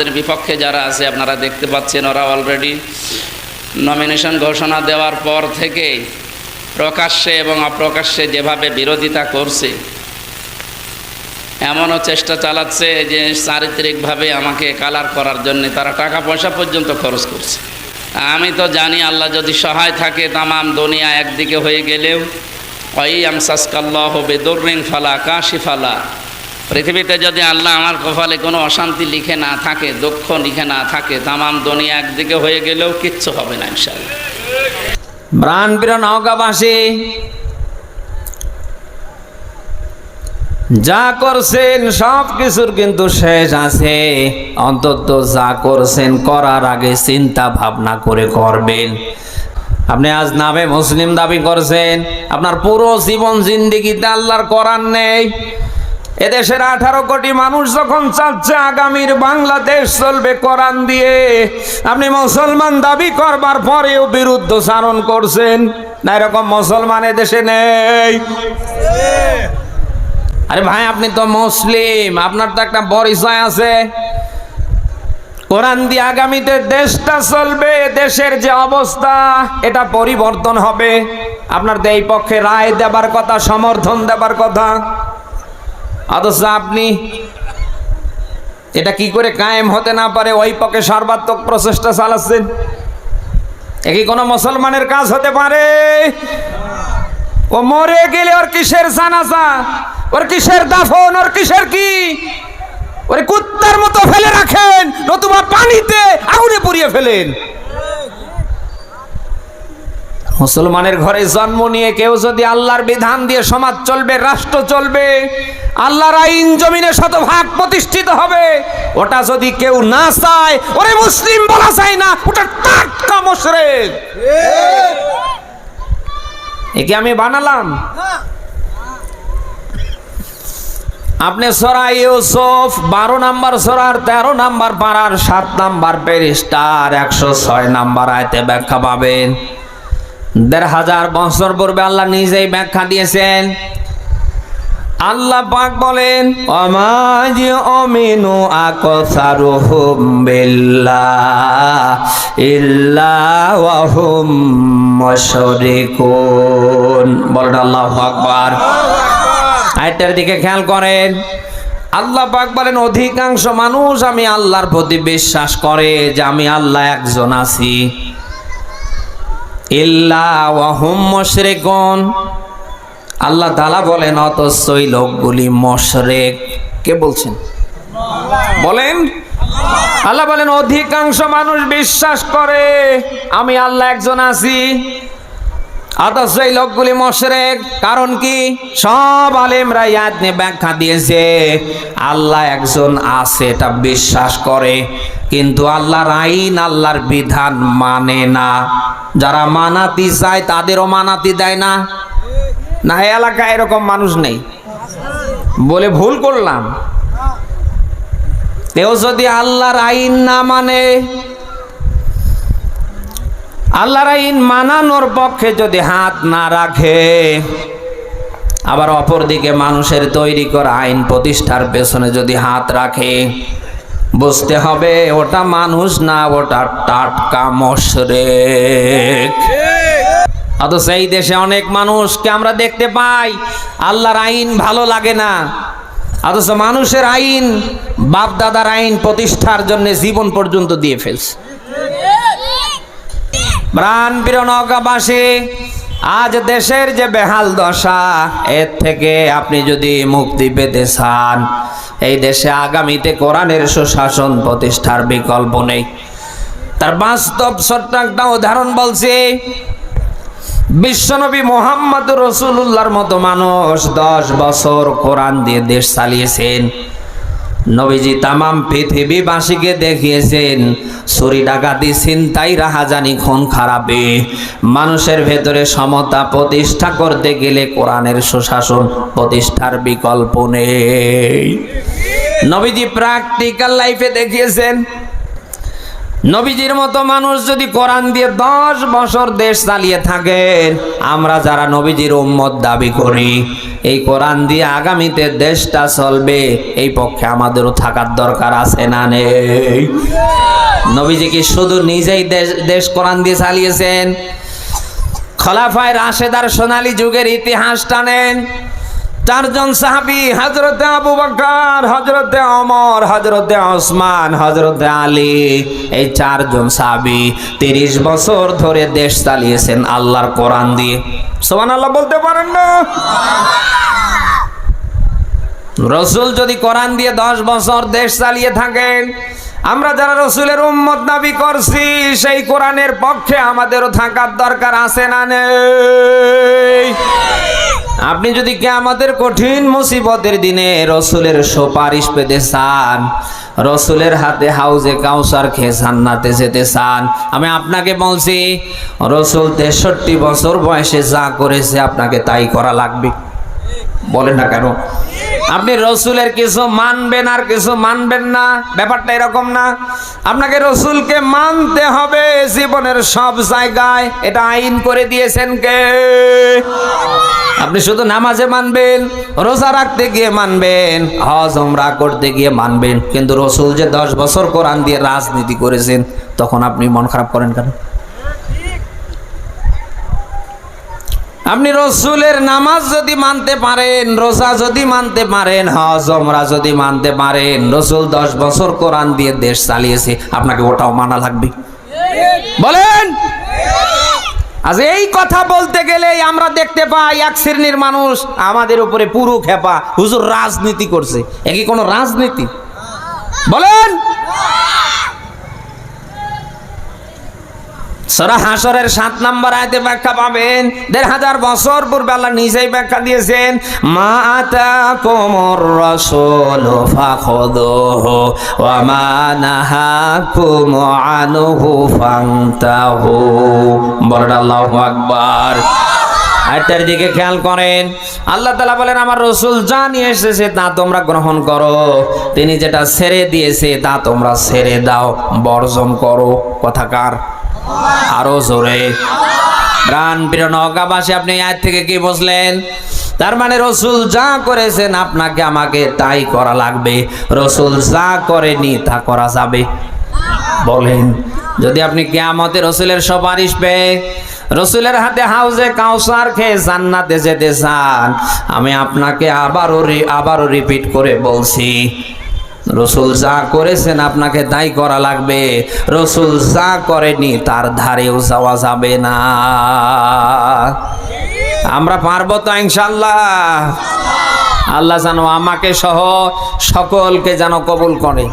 আমাদের বিপক্ষে যারা আছে, আপনারা দেখতে পাচ্ছেন ওরা অলরেডি নমিনেশন ঘোষণা দেওয়ার পর থেকেই প্রকাশ্যে এবং অপ্রকাশ্যে যেভাবে বিরোধিতা করছে, এমনও চেষ্টা চালাচ্ছে যে চারিত্রিকভাবে আমাকে কালার করার জন্য তারা টাকা পয়সা পর্যন্ত খরচ করছে। আমি তো জানি আল্লাহ যদি সহায় থাকে, তামাম দুনিয়া একদিকে হয়ে গেলেও ওই আমসাসকাল্লাহ বেদরিং ফালা কাশি ফালা পৃথিবীতে যদি আল্লাহ আমার কপালে কোনো অশান্তি লিখে না থাকে, দুঃখ লিখে না থাকে, তামাম দুনিয়া একদিকে হয়ে গেলেও কিচ্ছু হবে না ইনশাল্লাহ প্রাণপ্রিয় নৌকাবাসী যা করছেন সব কিছুর কিন্তু শেষ আছে। অন্তত যা করছেন করার আগে চিন্তা ভাবনা করে করবেন। আপনি আজ নামে মুসলিম দাবি করছেন, আপনার পুরো জীবন জিন্দিগিতে আল্লাহর করার নেই। এদেশের আঠারো কোটি মানুষ যখন চাচ্ছে আগামীর বাংলাদেশ চলবে কোরআন দিয়ে, আপনি মুসলমান দাবি করবার পরেও বিরুদ্ধ চারণ করছেন। না, এরকম মুসলমান এদেশে নেই। আরে ভাই, আপনি তো মুসলিম, আপনার তো একটা পরিচয় আছে। কোরআন দিয়ে আগামীতে দেশটা চলবে, দেশের যে অবস্থা, এটা পরিবর্তন হবে। আপনার তো এই পক্ষে রায় দেবার কথা, সমর্থন দেবার কথা। অথচ আপনি এটা কি করে কায়েম হতে না পারে? ওই পক্ষে সর্বাত্মক প্রচেষ্টা চালাচ্ছেন। এ কি কোনো মুসলমানের কাজ হতে পারে? ও মরে গেলে ওর কিসের জানাজা? ওর কিসের দাফন? ওর কিসের কি? ওরে কুত্তার মতো ফেলে রাখেন, নতুবা পানিতে আগুনে পুড়িয়ে ফেলেন। মুসলমানের ঘরে জন্ম নিয়ে কেউ যদি আল্লাহর বিধান দিয়ে সমাজ চলবে, রাষ্ট্র চলবে, আল্লাহর আইন জমিনে শতভাগ প্রতিষ্ঠিত হবে, ওটা যদি কেউ না চায়, ওরে মুসলিম বলা যায় না, ওটা টাটকা মুশরিক। একে আমি বানালাম? আপনি সরা ইউসুফ, বারো নাম্বার সরার তেরো নাম্বার পাড়ার সাত নাম্বার পেরিস্টার, একশো ছয় নাম্বার আয়তে ব্যাখ্যা পাবেন। দেড় হাজার বছর পূর্বে আল্লাহ নিজেই ব্যাখ্যা দিয়েছেন। আল্লাহ পাক বলেন, অমাজ অমিনু আকসারুহুম বিল্লাহ, ইল্লা ওয়াহুম মুশরিকুন। বলেন আল্লাহু আকবার। আয়টার দিকে খেয়াল করেন, আল্লাহ পাক বলেন, অধিকাংশ মানুষ আমি আল্লাহর প্রতি বিশ্বাস করে যে আমি আল্লাহ একজন আছি। আল্লাহ তাআলা বলেন, অথচ ওই লোকগুলি মুশরিক। কে বলছেন? বলেন। আল্লাহ বলেন, অধিকাংশ মানুষ বিশ্বাস করে, আমি আল্লাহ একজন আছি। মশরেক, কারণ কি? সব আলেমরা নিয়ে ব্যাখ্যা দিয়েছে, আল্লাহ একজন আছে, এটা বিশ্বাস করে। কিন্তু আল্লাহর আইন, আল্লাহর বিধান মানে না। যারা মানাতি চায়, তাদেরও মানাতি দেয় না। না এলাকায় এরকম মানুষ নেই। বলে ভুল করলাম। কেউ যদি আল্লাহর আইন না মানে আল্লাহর আইন মানানোর পক্ষে যদি হাত না রাখে, আবার অপরদিকে মানুষের তৈরি করা আইন প্রতিষ্ঠার পেছনে যদি হাত রাখে বুঝতে হবে ওটা মানুষ না, ওটা টাটকা মশরেক। অথচ এই দেশে অনেক মানুষকে আমরা দেখতে পাই, আল্লাহর আইন ভালো লাগে না। অথচ মানুষের আইন বাপ দাদার আইন প্রতিষ্ঠার জন্য জীবন পর্যন্ত দিয়ে ফেলছে। প্রাণ প্রিয় নৌকাবাসী আজ দেশের যে বেহাল দশা, এর থেকে আপনি যদি মুক্তি পেতে চান এই দেশে আগামীতে কোরআনের সুশাসন প্রতিষ্ঠার বিকল্প নেই। তার বাস্তব ছোট্ট একটা উদাহরণ বলছে, বিশ্বনবী মোহাম্মদ রসুল্লাহর মতো মানুষ দশ বছর কোরআন দিয়ে দেশ চালিয়েছেন। নবীজি তামাম পৃথিবীবাসীকে দেখিয়েছেন চুরি ডাকাতি ছিনতাই রাহাজানি খুন খারাপে। মানুষের ভেতরে সমতা প্রতিষ্ঠা করতে গেলে কোরআনের সুশাসন প্রতিষ্ঠার বিকল্প নেই। নবীজি প্র্যাকটিক্যাল লাইফে দেখিয়েছেন নবীজির মতো মানুষ যদি কোরআন দিয়ে দশ বছর দেশ চালিয়ে থাকে, আমরা যারা নবীজির উম্মত দাবি করি, এই কোরআন দিয়ে আগামীতে দেশটা চলবে, এই পক্ষে আমাদেরও থাকার দরকার আছে না নেই? নবীজি কি শুধু নিজেই দেশ দেশ কোরআন দিয়ে চালিয়েছেন? খলাফায় রাশেদার সোনালী যুগের ইতিহাস টানেন চারজন সাহাবি হজরতে আবু বকর হজরতে অমর হজরতে ওসমান হজরতে আলী, এই চারজন সাহাবি তিরিশ বছর ধরে দেশ চালিয়েছেন আল্লাহর কোরআন দিয়ে। সোমান আল্লাহ বলতে পারেন না? রসুল যদি কোরআন দিয়ে দশ বছর দেশ চালিয়ে থাকেন, আমরা যারা রসুলের উম্মত দাবি করছি, সেই কোরআনের পক্ষে আমাদেরও থাকার দরকার আছে না নেই? আপনি যদি আমাদের কঠিন মুসিবতের দিনে রসুলের সুপারিশ পেতে চান, রসুলের হাতে হাউজে কাউসার খেয়ে সান্নাতে যেতে চান, আমি আপনাকে বলছি, রসুল তেষট্টি বছর বয়সে যা করেছে আপনাকে তাই করা লাগবে। বলেন না কেন? আপনি রসুলের কিছু মানবেন আর কিছু মানবেন না, ব্যাপারটা এরকম না। আপনাকে রসুলকে মানতে হবে জীবনের সব জায়গায়। এটা আইন করে দিয়েছেন কে? আপনি শুধু নামাজে মানবেন, রোজা রাখতে গিয়ে মানবেন, হজ ওমরা করতে গিয়ে মানবেন। কিন্তু রসুল যে দশ বছর কোরআন দিয়ে রাজনীতি করেছেন, তখন আপনি মন খারাপ করেন কেন? আপনি রসুলের নামাজ যদি মানতে পারেন, রোজা যদি মানতে পারেন, হজ ওমরা যদি মানতে পারেন, রসুল দশ বছর কোরআন দিয়ে দেশ চালিয়েছে, আপনাকে ওটাও মানা লাগবে। বলেন? আজ এই কথা বলতে গেলেই আমরা দেখতে পাই, এক শ্রেণির মানুষ আমাদের উপরে পুরো খেপা, হুজুর রাজনীতি করছে। এ কি কোনো রাজনীতি? বলেন? সরা হাসরের সাত নম্বর আয়তে ব্যাখ্যা পাবেন, দেড় হাজার বছর পূর্বে আল্লাহ নিজেই ব্যাখ্যা দিয়েছেন, মা আতা কোমর রসল নাহাকুম আনহু ফান্তাহু। বলেন আল্লাহু আকবার। আয়টার দিকে খেয়াল করেন, আল্লাহ তালা বলেন, আমার রসুল যা নিয়ে এসেছে তা তোমরা গ্রহণ করো, তিনি যেটা ছেড়ে দিয়েছে তা তোমরা ছেড়ে দাও, বর্জন করো। কথাকার আরও জোরে। প্রাণ প্রিয় নৌকাবাসী আপনি আজ থেকে কি বুঝলেন? তার মানে রসুল যা করেছেন আপনাকে আমাকে তাই করা লাগবে। রসুল যা করেনি তা করা যাবে। বলেন, যদি আপনি কেয়ামতে রসুলের সুপারিশ পেয়ে রসুলের হাতে হাউজে কাউসার খেয়ে জান্নাতে যেতে চান, আমি আপনাকে আবারও আবারও রিপিট করে বলছি রসুল যা করেছেন আপনাকে তাই করা লাগবে। রসুল যা করেনি তার ধারেও যাওয়া যাবে না। আমরা পারব তো ইনশাল্লাহ আল্লাহ যেন আমাকে সহ সকলকে যেন কবুল করে।